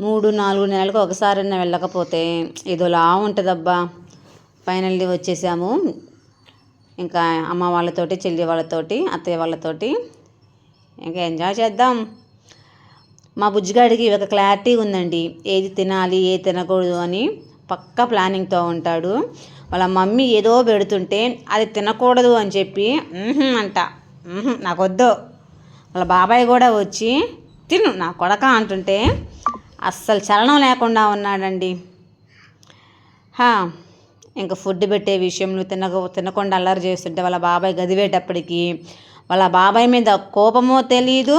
మూడు నాలుగు నెలలకు ఒకసారైనా వెళ్ళకపోతే ఏదోలా ఉంటుందబ్బా. ఫైనల్లీ వచ్చేసాము. ఇంకా అమ్మ వాళ్ళతోటి చెల్లి వాళ్ళతోటి అత్తయ్య వాళ్ళతోటి ఇంకా ఎంజాయ్ చేద్దాం. మా బుజ్జిగాడికి ఒక క్లారిటీ ఉందండి. ఏది తినాలి ఏది తినకూడదు అని పక్క ప్లానింగ్తో ఉంటాడు. వాళ్ళ మమ్మీ ఏదో పెడుతుంటే అది తినకూడదు అని చెప్పి అంట. నాకొద్దు. నాకు వద్దు వాళ్ళ బాబాయ్ కూడా వచ్చి తిను నా కొడక అంటుంటే అస్సలు చలనం లేకుండా ఉన్నాడండి. ఇంకా ఫుడ్ పెట్టే విషయంలో తినక తినకుండా అల్లరి చేస్తుంటే వాళ్ళ బాబాయ్ గదివేటప్పటికి వాళ్ళ బాబాయ్ మీద కోపమో తెలీదు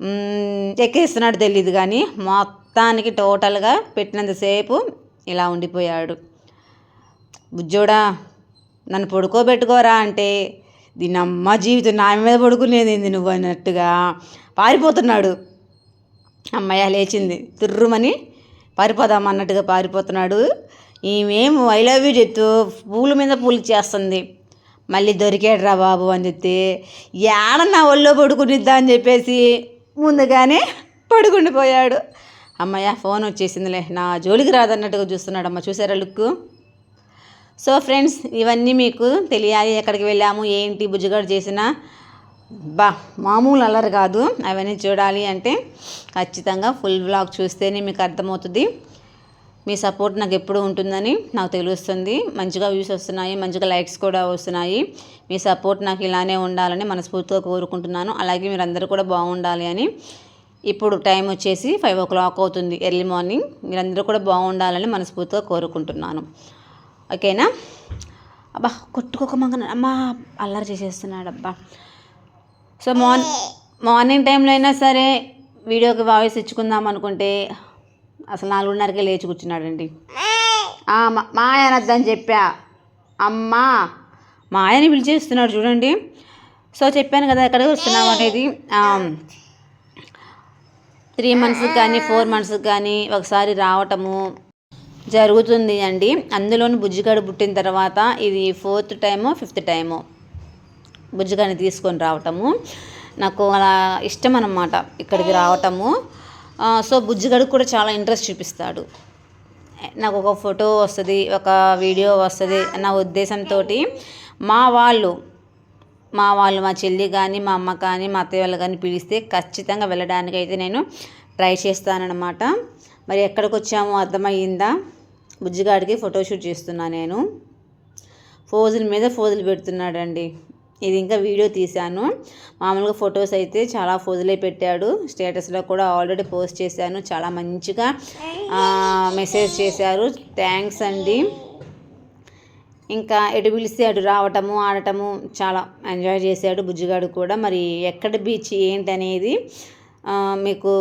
ఎక్కేస్తున్నాడు ఎక్కిస్తున్నాడు తెలియదు కానీ మొత్తానికి టోటల్గా పెట్టినంతసేపు ఇలా ఉండిపోయాడు. బుజ్జోడా నన్ను పడుకోబెట్టుకోరా అంటే దీని అమ్మ జీవితం నా మీద పడుకునేది ఏంది నువ్వు అన్నట్టుగా పారిపోతున్నాడు. అమ్మయ్య లేచింది. తుర్రుమని పారిపోదాం అన్నట్టుగా పారిపోతున్నాడు. ఈమెం ఐ లవ్ యూ చెప్తూ పూల మీద పూలు చేస్తుంది. మళ్ళీ దొరికాడు రా బాబు అని చెప్తే ఏడ నా ఒళ్ళో పడుకునిద్దా అని చెప్పేసి ముందుగానే పడుకుండిపోయాడు అమ్మయ్య ఫోన్ వచ్చేసిందిలే. నా జోలికి రాదన్నట్టుగా చూస్తున్నాడు అమ్మ చూసారా లుక్ సో ఫ్రెండ్స్ ఇవన్నీ మీకు తెలియాలి. ఎక్కడికి వెళ్ళాము? ఏంటి? బుజ్జిగాడు చేసిన బా మామూలు అల్లరి కాదు. అవన్నీ చూడాలి అంటే ఖచ్చితంగా ఫుల్ వ్లాగ్ చూస్తేనే మీకు అర్థమవుతుంది. మీ సపోర్ట్ నాకు ఎప్పుడు ఉంటుందని నాకు తెలుస్తుంది. మంచిగా వ్యూస్ వస్తున్నాయి మంచిగా లైక్స్ కూడా వస్తున్నాయి. మీ సపోర్ట్ నాకు ఇలానే ఉండాలని మనస్ఫూర్తిగా కోరుకుంటున్నాను. అలాగే మీరందరూ కూడా బాగుండాలి అని ఇప్పుడు టైం వచ్చేసి ఫైవ్ ఓ క్లాక్ అవుతుంది ఎర్లీ మార్నింగ్ మీరందరూ కూడా బాగుండాలని మనస్ఫూర్తిగా కోరుకుంటున్నాను. ఓకేనా అబ్బా కొట్టుకోక మగన అమ్మా అల్లరి చేసేస్తున్నాడు అబ్బా. సో మార్న్ మార్నింగ్ టైంలో అయినా సరే వీడియోకి వాయిస్ ఇచ్చుకుందాం అనుకుంటే అసలు నాలుగున్నరకే లేచి కూర్చున్నాడండి. మా- మా ఆయన వద్దని చెప్పా. అమ్మా మా ఆయన్ని పిలిచేస్తున్నాడు చూడండి. సో చెప్పాను కదా ఎక్కడికి వస్తున్నాం అనేది త్రీ మంత్స్కి కానీ ఫోర్ మంత్స్కి కానీ ఒకసారి రావటము జరుగుతుంది అండి. అందులోని బుజ్జిగాడు పుట్టిన తర్వాత ఇది ఫోర్త్ టైమో ఫిఫ్త్ టైమో. బుజ్జిగాడిని తీసుకొని రావటము. నాకు అలా ఇష్టం అన్నమాట ఇక్కడికి రావటము. సో బుజ్జిగాడికి కూడా చాలా ఇంట్రెస్ట్ చూపిస్తాడు. నాకు ఒక ఫోటో వస్తుంది ఒక వీడియో వస్తుంది నా ఉద్దేశంతో మా వాళ్ళు మా వాళ్ళు మా చెల్లి కానీ మా అమ్మ కానీ మా అత్తయ్య వాళ్ళు కానీ పిలిస్తే ఖచ్చితంగా వెళ్ళడానికి అయితే నేను ట్రై చేస్తానన్నమాట. మరి ఎక్కడికి వచ్చామో అర్థమయ్యిందా? బుజ్జిగాడికి ఫోటోషూట్ చేస్తున్నా నేను. ఫోజుల మీద ఫోజులు పెడుతున్నాడండి. ఇది ఇంకా వీడియో తీశాను. మామూలుగా ఫొటోస్ అయితే చాలా ఫోజులే పెట్టాడు. స్టేటస్లో కూడా ఆల్రెడీ పోస్ట్ చేశాను. చాలా మంచిగా మెసేజ్ చేశారు. థ్యాంక్స్ అండి. ఇంకా ఎటు పిలిస్తే అటు రావటము ఆడటము చాలా ఎంజాయ్ చేశాడు బుజ్జిగాడు కూడా. మరి ఎక్కడ బీచ్ ఏంటి అనేది మీకు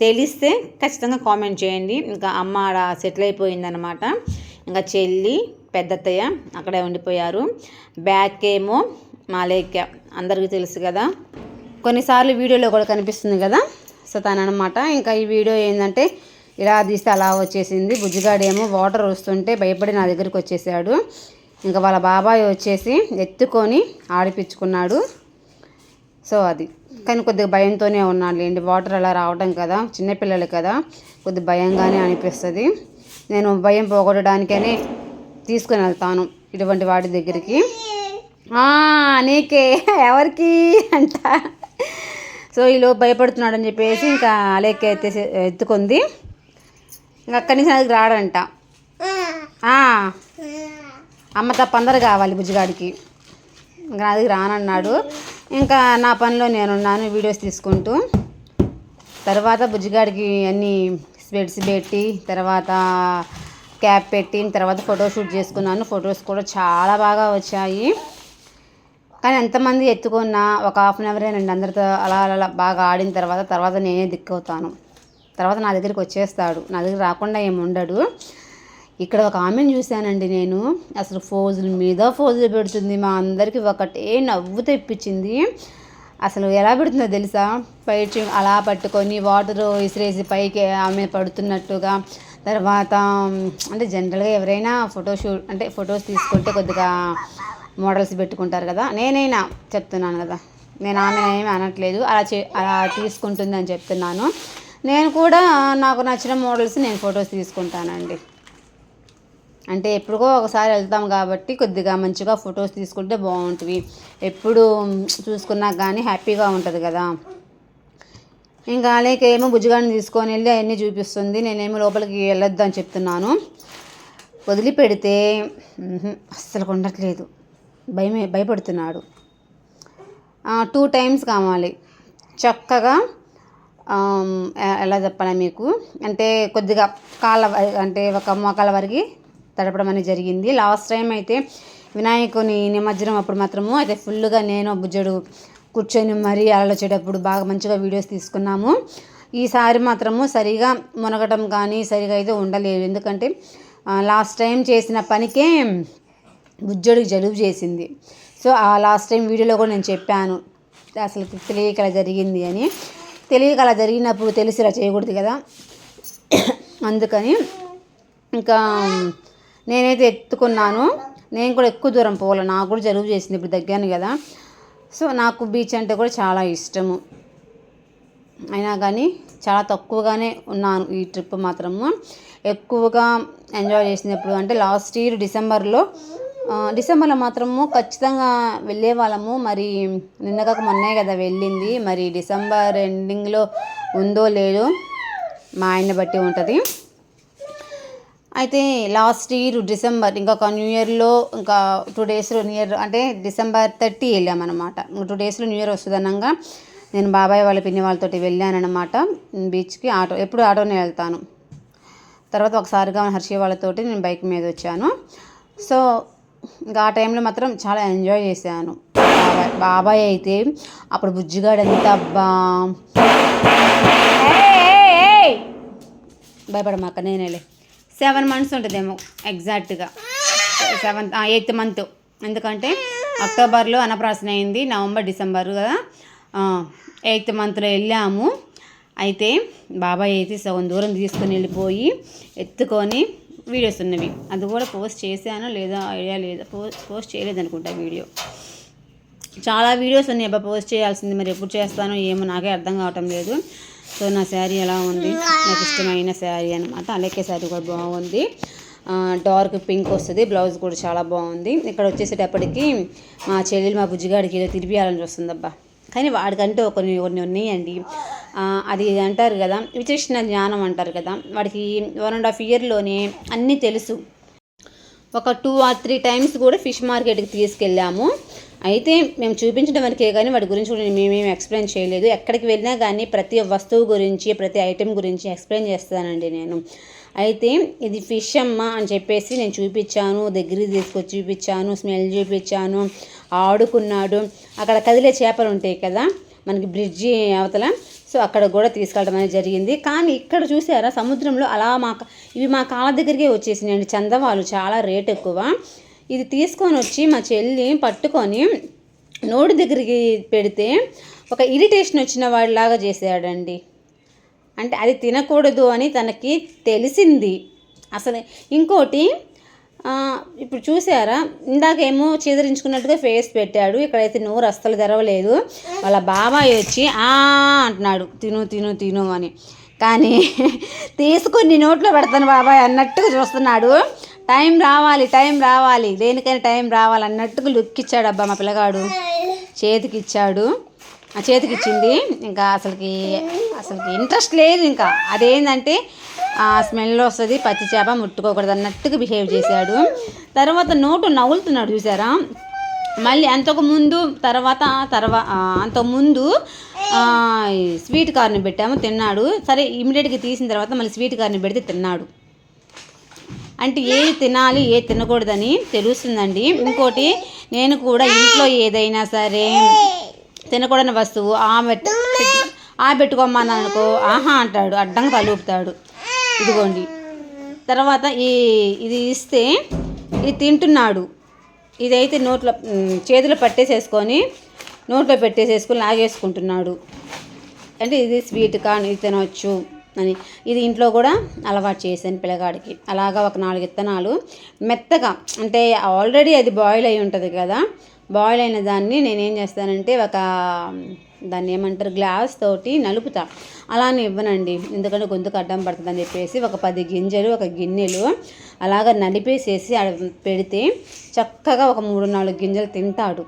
తెలిస్తే ఖచ్చితంగా కామెంట్ చేయండి. ఇంకా అమ్మ ఆడ సెటిల్ అయిపోయిందనమాట ఇంకా చెల్లి పెద్దత్తయ్య అక్కడే ఉండిపోయారు. బ్యాక్ ఏమో మాలేక్య అందరికీ తెలుసు కదా. కొన్నిసార్లు వీడియోలో కూడా కనిపిస్తుంది కదా సో తననమాట ఇంకా ఈ వీడియో ఏంటంటే ఇలా తీస్తే అలా వచ్చేసింది. బుజ్జిగాడేమో వాటర్ వస్తుంటే భయపడి నా దగ్గరికి వచ్చేసాడు. ఇంకా వాళ్ళ బాబాయ్ వచ్చేసి ఎత్తుకొని ఆడిపించుకున్నాడు. సో అది. కానీ కొద్దిగా భయంతోనే ఉన్నాడు లేండి. వాటర్ అలా రావడం కదా. చిన్నపిల్లలు కదా. కొద్దిగా భయంగానే అనిపిస్తుంది. నేను భయం పోగొట్టడానికనే తీసుకుని వెళ్తాను ఇటువంటి వాటి దగ్గరికి. నీకే ఎవరికి అంట. సో ఈలో భయపడుతున్నాడని చెప్పేసి ఇంకా అలేక ఎత్తేసి ఎత్తుకుంది. ఇంకా అక్కడి నుంచి నాకు రాడంట. అమ్మ తప్ప అందరు కావాలి బుజ్జిగాడికి. ఇంకా నా రానన్నాడు. ఇంకా నా పనిలో నేనున్నాను వీడియోస్ తీసుకుంటూ. తర్వాత బుజ్జిగాడికి అన్ని స్వెట్స్ పెట్టి తర్వాత క్యాప్ పెట్టి తర్వాత ఫోటోషూట్ చేసుకున్నాను. ఫొటోస్ కూడా చాలా బాగా వచ్చాయి. కానీ ఎంతమంది ఎత్తుకున్నా ఒక హాఫ్ అన్ అవర్ నేను అందరితో అలా అలా బాగా ఆడిన తర్వాత తర్వాత నేనే దిక్కవుతాను తర్వాత నా దగ్గరికి వచ్చేస్తాడు. నా దగ్గర రాకుండా ఏమి ఉండడు. ఇక్కడ ఒక ఆమెను చూశానండి నేను. అసలు ఫోజుల మీద ఫోజులు పెడుతుంది. మా అందరికి ఒకటే నవ్వు తెప్పించింది. అసలు ఎలా పెడుతుందో తెలుసా? పైచి అలా పట్టుకొని వాటర్ విసిరేసి పైకి ఆమె పడుతున్నట్టుగా. తర్వాత అంటే జనరల్గా ఎవరైనా ఫోటోషూట్ అంటే ఫొటోస్ తీసుకుంటే కొద్దిగా మోడల్స్ పెట్టుకుంటారు కదా నేనైనా చెప్తున్నాను కదా. నేను ఆమె ఏమీ అనట్లేదు అలా చే అలా తీసుకుంటుంది అని చెప్తున్నాను. నేను కూడా నాకు నచ్చిన మోడల్స్ నేను ఫొటోస్ తీసుకుంటానండి. అంటే ఎప్పుడుకో ఒకసారి వెళ్తాం కాబట్టి కొద్దిగా మంచిగా ఫొటోస్ తీసుకుంటే బాగుంటుంది. ఎప్పుడు చూసుకున్నా కానీ హ్యాపీగా ఉంటుంది కదా. ఇంకా లేకేమో ఏమో తీసుకొని వెళ్ళి అవన్నీ చూపిస్తుంది. నేనేమో లోపలికి వెళ్ళొద్దు అని చెప్తున్నాను. వదిలిపెడితే అస్సలు ఉండట్లేదు. భయమే భయపడుతున్నాడు. టూ టైమ్స్ కావాలి. చక్కగా ఎలా చెప్పాలి మీకు? అంటే కొద్దిగా కాళ్ళ వ- అంటే ఒక మోకాల వరకు తడపడం అనేది జరిగింది. లాస్ట్ టైం అయితే వినాయకుని నిమజ్జనం అప్పుడు మాత్రము అయితే ఫుల్గా నేను బుజ్జడు కూర్చొని మరీ అలలోచేటప్పుడు బాగా మంచిగా వీడియోస్ తీసుకున్నాము. ఈసారి మాత్రము సరిగా మునగటం కానీ సరిగా అయితే ఉండలేదు. ఎందుకంటే లాస్ట్ టైం చేసిన పనికే బుజ్జడికి జలుబు చేసింది. సో ఆ లాస్ట్ టైం వీడియోలో కూడా నేను చెప్పాను. అసలు తెలియక అలా జరిగింది అని. తెలియక అలా జరిగినప్పుడు తెలిసి ఇలా చేయకూడదు కదా. అందుకని ఇంకా నేనైతే ఎత్తుకున్నాను. నేను కూడా ఎక్కువ దూరం పోవాలి. నాకు కూడా జలుబు చేసింది ఇప్పుడు దగ్గరని కదా. సో నాకు బీచ్ అంటే కూడా చాలా ఇష్టము. అయినా కానీ చాలా తక్కువగానే ఉన్నాను ఈ ట్రిప్ మాత్రము. ఎక్కువగా ఎంజాయ్ చేసినప్పుడు అంటే లాస్ట్ ఇయర్ డిసెంబర్లో డిసెంబర్లో మాత్రము ఖచ్చితంగా వెళ్ళే వాళ్ళము. మరి నిన్న కాక మొన్నే కదా వెళ్ళింది. మరి డిసెంబర్ ఎండింగ్లో ఉందో లేదో మా ఆయన బట్టి ఉంటుంది. అయితే లాస్ట్ ఇయర్ డిసెంబర్ ఇంకొక న్యూ ఇయర్లో ఇంకా టూ డేస్లో న్యూ ఇయర్ అంటే డిసెంబర్ థర్టీ వెళ్ళామన్నమాట. ఇంకా టూ డేస్లో న్యూ ఇయర్ వస్తుందనంగా నేను బాబాయ్ వాళ్ళ పిన్ని వాళ్ళతోటి వెళ్ళానమాట బీచ్కి. ఆటో ఎప్పుడు ఆటోనే వెళ్తాను. తర్వాత ఒకసారిగా హర్షి వాళ్ళతోటి నేను బైక్ మీద వచ్చాను. సో ఇంకా ఆ టైంలో మాత్రం చాలా ఎంజాయ్ చేశాను. బాబాయ్ బాబాయ్ అయితే అప్పుడు బుజ్జిగాడు ఎంత అబ్బా. భయపడమాక నేనేలే సెవెన్ మంత్స్ ఉంటుందేమో ఎగ్జాక్ట్గా. Seventh eighth month. ఎందుకంటే అక్టోబర్లో అన్నప్రాసన అయింది నవంబర్ డిసెంబర్ కదా. ఎయిత్ మంత్లో వెళ్ళాము. అయితే బాబాయ్ అయితే సగం దూరం తీసుకొని వెళ్ళిపోయి ఎత్తుకొని వీడియోస్ ఉన్నవి. అది కూడా పోస్ట్ చేశానో లేదా ఐడియా లేదా. పోస్ట్ పోస్ట్ చేయలేదు అనుకుంటా వీడియో. చాలా వీడియోస్ ఉన్నాయి. అబ్బా పోస్ట్ చేయాల్సింది మరి ఎప్పుడు చేస్తానో ఏమో నాకే అర్థం కావటం లేదు. సో నా శారీ ఎలా ఉంది? నాకు ఇష్టమైన శారీ అనమాట అలాగే శారీ కూడా బాగుంది. డార్క్ పింక్ వస్తుంది. బ్లౌజ్ కూడా చాలా బాగుంది. ఇక్కడ వచ్చేసేటప్పటికి మా చెల్లెలు మా బుజ్జిగాడికి ఏదో తిరిపియాలని చూస్తుంది అబ్బా కానీ వాడికంటే కొన్ని కొన్ని ఉన్నాయండి. అది అంటారు కదా విచక్షణ జ్ఞానం అంటారు కదా వాడికి వన్ అండ్ హాఫ్ ఇయర్లోనే అన్నీ తెలుసు. ఒక టూ ఆర్ త్రీ టైమ్స్ కూడా ఫిష్ మార్కెట్కి తీసుకెళ్ళాము. అయితే మేము చూపించడం వరకే కానీ వాటి గురించి కూడా మేమేమి ఎక్స్ప్లెయిన్ చేయలేదు. ఎక్కడికి వెళ్ళినా కానీ ప్రతి వస్తువు గురించి ప్రతి ఐటెం గురించి ఎక్స్ప్లెయిన్ చేస్తానండి నేను. అయితే ఇది ఫిష్ అమ్మ అని చెప్పేసి నేను చూపించాను దగ్గరికి తీసుకొచ్చి చూపించాను స్మెల్ చూపించాను ఆడుకున్నాడు. అక్కడ కదిలే చేపలు ఉంటాయి కదా మనకి బ్రిడ్జి అవతల. సో అక్కడ కూడా తీసుకెళ్ళడం అనేది జరిగింది. కానీ ఇక్కడ చూసారా సముద్రంలో అలా మా ఇవి మా కాళ్ళ దగ్గరికే వచ్చేసినాయండి. చందవాలు చాలా రేట్ ఎక్కువ. ఇది తీసుకొని వచ్చి మా చెల్లి పట్టుకొని నోటి దగ్గరికి పెడితే ఒక ఇరిటేషన్ వచ్చిన వాడిలాగా చేసాడండి అంటే అది తినకూడదు అని తనకి తెలిసింది. అసలు ఇంకోటి ఇప్పుడు చూసారా ఇందాకేమో చీదరించుకున్నట్టుగా ఫేస్ పెట్టాడు. ఇక్కడైతే నోరు అస్సలు తెరవలేదు. వాళ్ళ బాబాయ్ వచ్చి ఆ అంటున్నాడు. తిను తిను తిను అని. కానీ తీసుకొని నోట్లో పెడతాను బాబాయ్ అన్నట్టుగా చూస్తున్నాడు. టైం రావాలి టైం రావాలి. దేనికైనా టైం రావాలి అన్నట్టుగా లుక్ ఇచ్చాడు అబ్బా మా పిల్లగాడు. చేతికిచ్చాడు. ఆ చేతికి ఇచ్చింది. ఇంకా అసలుకి అసలుకి ఇంట్రెస్ట్ లేదు ఇంకా. అదేంటంటే స్మెల్ వస్తుంది పచ్చి చేప ముట్టుకోకూడదు అన్నట్టుగా బిహేవ్ చేశాడు. తర్వాత నోటు నవ్వులుతున్నాడు చూసారా? మళ్ళీ అంతకు ముందు తర్వాత తర్వాత అంతకుముందు స్వీట్ కార్ని పెట్టాము తిన్నాడు. సరే ఇమీడియట్గా తీసిన తర్వాత మళ్ళీ స్వీట్ కార్ని పెడితే తిన్నాడు. అంటే ఏది తినాలి ఏది తినకూడదని తెలుస్తుందండి. ఇంకోటి నేను కూడా ఇంట్లో ఏదైనా సరే తినకూడని వస్తువు ఆమె ఆ పెట్టుకోమన్నాను అనుకో ఆహా అంటాడు అడ్డంగా తలుపుతాడు ఇదిగోండి. తర్వాత ఈ ఇది ఇస్తే ఇది తింటున్నాడు. ఇదైతే నోట్లో చేతిలో పట్టేసేసుకొని నోట్లో పెట్టేసేసుకొని లాగేసుకుంటున్నాడు. అంటే ఇది స్వీట్ కార్న్ ఇది తినవచ్చు అని. ఇది ఇంట్లో కూడా అలవాటు చేశాను పిల్లగాడికి. అలాగా ఒక నాలుగు విత్తనాలు మెత్తగా అంటే ఆల్రెడీ అది బాయిల్ అయి ఉంటుంది కదా బాయిల్ అయిన దాన్ని నేనేం చేస్తానంటే ఒక దాన్ని ఏమంటారు గ్లాస్ తోటి నలుపుతా. అలానే ఇవ్వనండి. ఎందుకంటే గొంతుకు అడ్డం పడుతుందని చెప్పేసి ఒక పది గింజలు ఒక గిన్నెలు అలాగ నలిపేసేసి పెడితే చక్కగా ఒక మూడు నాలుగు గింజలు తింటాడు.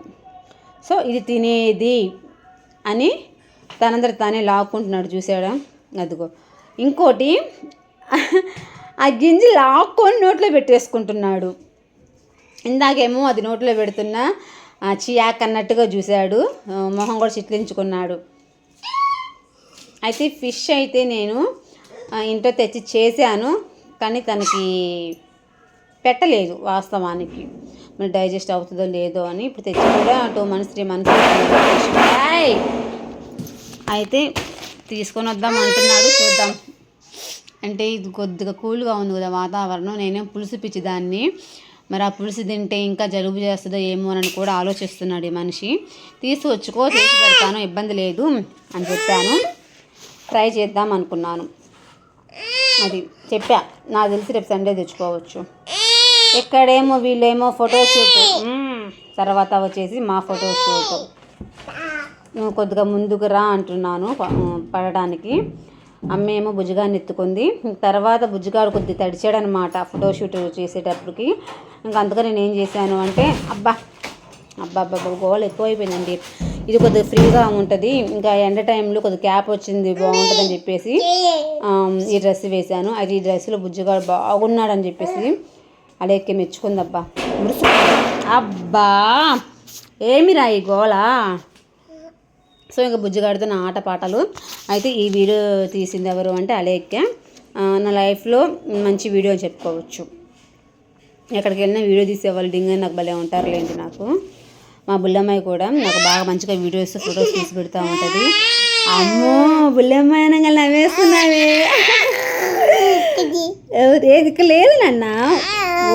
సో ఇది తినేది అని తనందరి తానే లాక్కుంటున్నాడు చూసాడా? అదిగో. ఇంకోటి ఆ గింజ లాక్కొని నోట్లో పెట్టేసుకుంటున్నాడు. ఇందాకేమో అది నోట్లో పెడుతున్నా చియాక్ అన్నట్టుగా చూశాడు. మొహం కూడా చిట్లించుకున్నాడు. అయితే ఫిష్ అయితే నేను ఇంట్లో తెచ్చి చేశాను కానీ తనకి పెట్టలేదు వాస్తవానికి. మరి డైజెస్ట్ అవుతుందో లేదో అని ఇప్పుడు తెచ్చి కూడా టూ మంత్స్ త్రీ మంత్స్ అయితే తీసుకొని వద్దాం అంటున్నాడు. చూద్దాం. అంటే ఇది కొద్దిగా కూల్గా ఉంది కదా వాతావరణం. నేనే పులుసు పిచ్చి దాన్ని మరి ఆ పులుసు తింటే ఇంకా జలుబు చేస్తుందో ఏమో అని కూడా ఆలోచిస్తున్నాడు ఈ మనిషి. తీసుకొచ్చుకో చేసి పెడతాను ఇబ్బంది లేదు అని చెప్పాను. ట్రై చేద్దాం అనుకున్నాను. అది చెప్పా. నాకు తెలిసి రేపు సండే తెచ్చుకోవచ్చు. ఎక్కడేమో వీళ్ళేమో ఫోటోషూట్ తర్వాత వచ్చేసి మా ఫోటోషూట్ నువ్వు కొద్దిగా ముందుకు రా అంటున్నాను పడడానికి. అమ్మ ఏమో ఎత్తుకుంది. తర్వాత భుజగాడు కొద్ది తడిచాడనమాట ఫోటోషూట్ చేసేటప్పటికి. ఇంకా అందుకని నేను ఏం చేశాను అంటే అబ్బా అబ్బా అబ్బా గోల్ ఎక్కువైపోయిందండి. ఇది కొద్దిగా ఫ్రీగా ఉంటుంది. ఇంకా ఎండ టైంలో కొద్దిగా క్యాప్ వచ్చింది బాగుంటుందని చెప్పేసి ఈ డ్రెస్ వేశాను. అది ఈ డ్రెస్సులో బుజ్జిగాడు బాగున్నాడని చెప్పేసి అడెక్కి మెచ్చుకుందబ్బా మురుసు అబ్బా ఏమిరా ఈ గోళ సో ఇంకా బుజ్జిగాడితో నా ఆట పాటలు. అయితే ఈ వీడియో తీసింది ఎవరు అంటే అలేఖ్య. నా లైఫ్లో మంచి వీడియో అని చెప్పుకోవచ్చు. ఎక్కడికి వెళ్ళినా వీడియో తీసేవాళ్ళు డింగ్ నాకు భలే ఉంటారులేండి నాకు. మా బుల్లమ్మాయి కూడా నాకు బాగా మంచిగా వీడియోస్ ఫొటోస్ తీసి పెడతా ఉంటుంది. అమ్మో బుల్లమ్మాయి అనగా నవ్వేస్తున్నావే. ఏది ఇక్కడ లేదు నాన్న.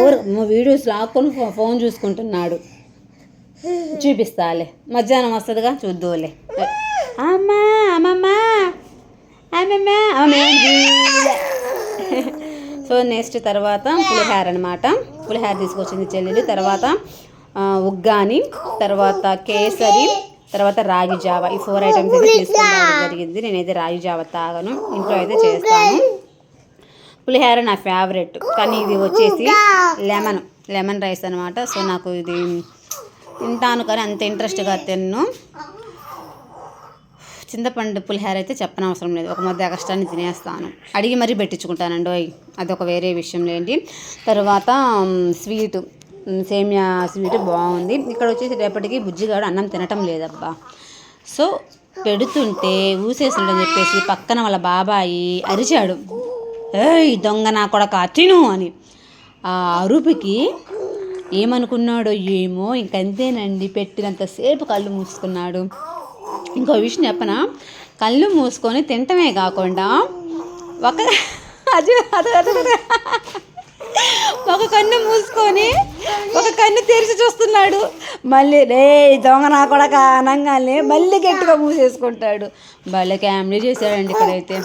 ఊరు మా వీడియోస్ లాక్కొని ఫోన్ చూసుకుంటున్నాడు. చూపిస్తాలే. మధ్యాహ్నం వస్తుందిగా చూద్దులే అమ్మా అమ్మమ్మ అమ్మమ్మ. అమ్మ సో నెక్స్ట్ తర్వాత పులిహార అనమాట పులిహార తీసుకొచ్చింది చెల్లెలు. తర్వాత ఉగ్గాని తర్వాత కేసరి తర్వాత రాగి జావ. ఈ ఫోర్ ఐటమ్స్ అయితే తీసుకురావడం జరిగింది. నేనైతే రాగి జావ తాగను. ఇంట్లో అయితే చేస్తాను. పులిహోర నా ఫేవరెట్ కానీ ఇది వచ్చేసి లెమన్ లెమన్ రైస్ అనమాట సో నాకు ఇది తింటాను కానీ అంత ఇంట్రెస్ట్గా తిన్ను. చింతపండు పులిహోర అయితే చెప్పనవసరం లేదు. ఒక మధ్య కష్టాన్ని తినేస్తాను. అడిగి మరీ పెట్టించుకుంటానండి. ఓయ్ అదొక వేరే విషయం లేండి తర్వాత స్వీటు. సేమియా స్వీట్ బాగుంది. ఇక్కడ వచ్చేసి రేపటికి బుజ్జిగాడు అన్నం తినటం లేదబ్బా. సో పెడుతుంటే ఊసేస్తుండని చెప్పేసి పక్కన వాళ్ళ బాబాయి అరిచాడు. ఏయ్ దొంగ నా కొడక తిను అని. ఆ అరుపుకి ఏమనుకున్నాడో ఏమో ఇంకంతేనండి. పెట్టినంతసేపు కళ్ళు మూసుకున్నాడు. ఇంకో విషయం చెప్పనా? కళ్ళు మూసుకొని తినటమే కాకుండా ఒక అది ఒక కన్ను మూసుకొని ఒక కన్ను తెరిచి చూస్తున్నాడు. మళ్ళీ రే దొంగ నా కొడక అనంగానే మళ్ళీ గట్టిగా మూసేసుకుంటాడు. భలే క్యామ్లీ చేశాడండి ఇక్కడైతే.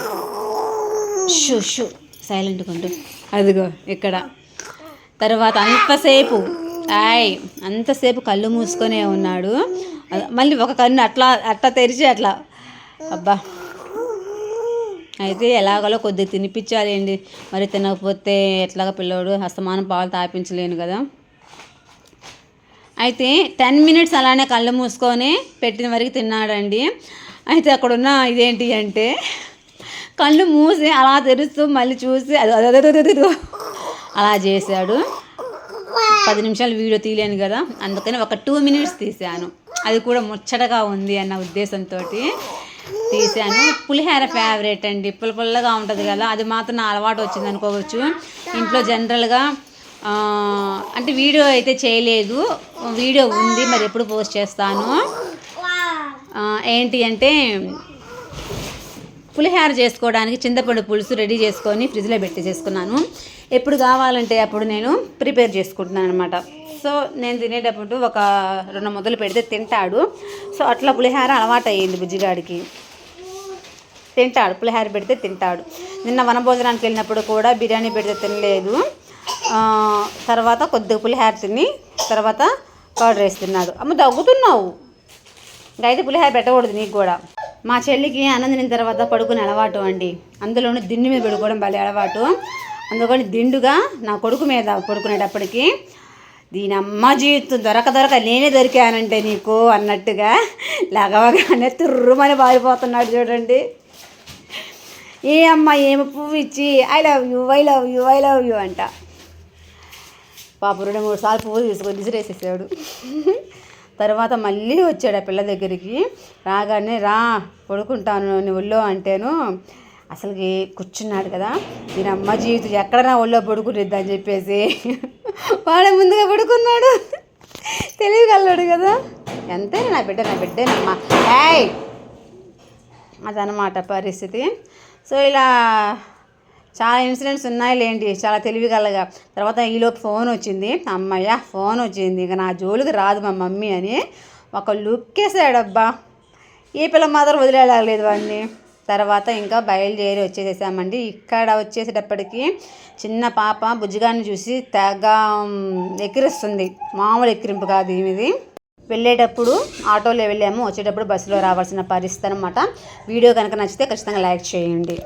షూ షూ. సైలెంట్గా ఉండు. అదిగో ఇక్కడ. తర్వాత అంతసేపు ఆయ్ అంతసేపు కళ్ళు మూసుకొనే ఉన్నాడు. మళ్ళీ ఒక కన్ను అట్లా అట్లా తెరిచి అట్లా. అబ్బా. అయితే ఎలాగోలో కొద్దిగా తినిపించాలి అండి. మరి తినకపోతే ఎట్లాగా పిల్లోడు? హస్తమానం పాలు తాపించలేను కదా. అయితే టెన్ మినిట్స్ అలానే కళ్ళు మూసుకొని పెట్టిన వరకు తిన్నాడండి. అయితే అక్కడున్న ఇదేంటి అంటే కళ్ళు మూసి అలా తెరుస్తూ మళ్ళీ చూసి అది అది- అది- అలా చేశాడు. పది నిమిషాలు వీడియో తీయలేను కదా అందుకని ఒక టూ మినిట్స్ తీశాను. అది కూడా ముచ్చటగా ఉంది అన్న ఉద్దేశంతో తీశాను. పులిహోర ఫేవరెట్ అండి. పుల్ల పుల్లగా ఉంటుంది కదా అది మాత్రం నా అలవాటు వచ్చింది అనుకోవచ్చు. ఇంట్లో జనరల్గా అంటే వీడియో అయితే చేయలేదు. వీడియో ఉంది మరి ఎప్పుడు పోస్ట్ చేస్తాను. ఏంటి అంటే పులిహోర చేసుకోవడానికి చింతపండు పులుసు రెడీ చేసుకొని ఫ్రిడ్జ్లో పెట్టి చేసుకున్నాను. ఎప్పుడు కావాలంటే అప్పుడు నేను ప్రిపేర్ చేసుకుంటున్నాను అనమాట సో నేను తినేటప్పుడు ఒక రెండు మొదలు పెడితే తింటాడు. సో అట్లా పులిహోర అలవాటు అయ్యింది బుజ్జిగాడికి. తింటాడు పులిహోర పెడితే తింటాడు. నిన్న వనభోజనానికి వెళ్ళినప్పుడు కూడా బిర్యానీ పెడితే తినలేదు. తర్వాత కొద్దిగా పులిహోర తిని తర్వాత పౌడర్ వేస్తున్నాడు తిన్నాడు. అమ్మ దగ్గుతున్నావు ఇంకా అయితే పులిహార పెట్టకూడదు నీకు కూడా. మా చెల్లికి ఆనందిన తర్వాత పడుకునే అలవాటు అండి. అందులోనూ దిండు మీద పడుకోవడం భలే అలవాటు. అందుకని దిండుగా నా కొడుకు మీద పడుకునేటప్పటికి దీని అమ్మ జీవితం దొరక దొరక నేనే దొరికానంటే నీకు అన్నట్టుగా లగవగానే తుర్రుమని పారిపోతున్నాడు చూడండి. ఏ అమ్మ ఏమి పువ్వు ఇచ్చి I love you I love you I love you అంట. పాప రెండు మూడు సార్లు పువ్వు తీసుకొని విసిరేసేసాడు. తర్వాత మళ్ళీ వచ్చాడు ఆ పిల్ల దగ్గరికి. రాగానే రా పడుకుంటాను నీ ఒళ్ళో అంటేను అసలుకి కూర్చున్నాడు కదా నేను అమ్మ జీవితం ఎక్కడ నా ఒళ్ళో పడుకునేద్ది అని చెప్పేసి వాడే ముందుగా పడుకున్నాడు. తెలియగలడు కదా. ఎంత నా బిడ్డ నా బిడ్డేనమ్మా. ఏయ్! అదనమాట పరిస్థితి. సో ఇలా చాలా ఇన్సిడెంట్స్ ఉన్నాయి లేండి చాలా తెలివిగలగా. తర్వాత ఈలోపు ఫోన్ వచ్చింది. అమ్మయ్య ఫోన్ వచ్చింది. ఇక నా జోలికి రాదు మా మమ్మీ అని ఒక లుక్ వేసాడబ్బా. ఈ పిల్ల మాత్రం వదిలేయలేదు వాడిని. తర్వాత ఇంకా బయలుదేరి వచ్చేసేసామండి. ఇక్కడ వచ్చేసేటప్పటికి చిన్న పాప బుజ్జిగాన్ని చూసి తెగ ఎక్కిరిస్తుంది. మామూలు ఎక్కిరింపు కాదు ఇది వెళ్ళేటప్పుడు ఆటోలో వెళ్ళాము. వచ్చేటప్పుడు బస్సులో రావాల్సిన పరిస్థితి అనమాట వీడియో కనుక నచ్చితే ఖచ్చితంగా లైక్ చేయండి.